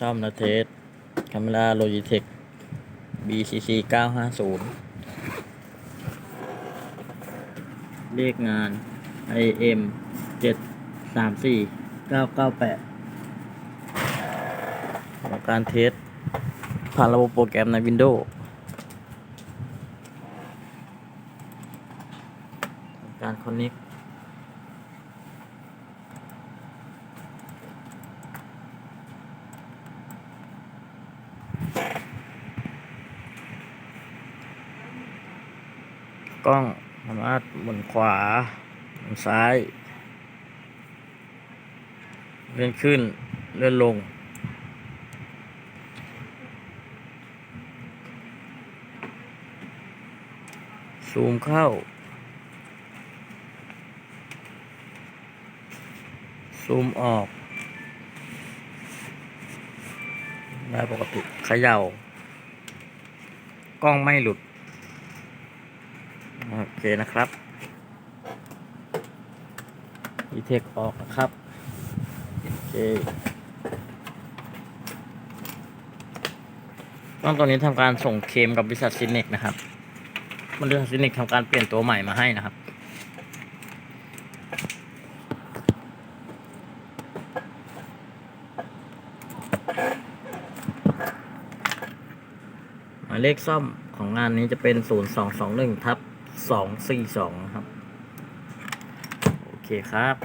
ซ่อมนะเทสคาเมราโลจิเทค BCC 950 เลขงาน IM 734 998ทำการเทส ผ่านระบบโปรแกรมใน Windows การ Connect ก กล้องสามารถหมุนขวาหมุนซ้าย เลื่อนขึ้น เลื่อนลง ซูมเข้า ซูมออกได้ปกติเขย่ากล้องไม่หลุด เคนะครับดีเทคออกนะครับ โอเคต้องตอนนี้ทำการส่งเคมกับบริษัทซินเนกนะครับบริษัทซินเนกทำการเปลี่ยนตัวใหม่มาให้นะครับหมายเลขซ่อมของงานนี้จะเป็น 0221ทับ สองสี่สองครับ โอเคครับ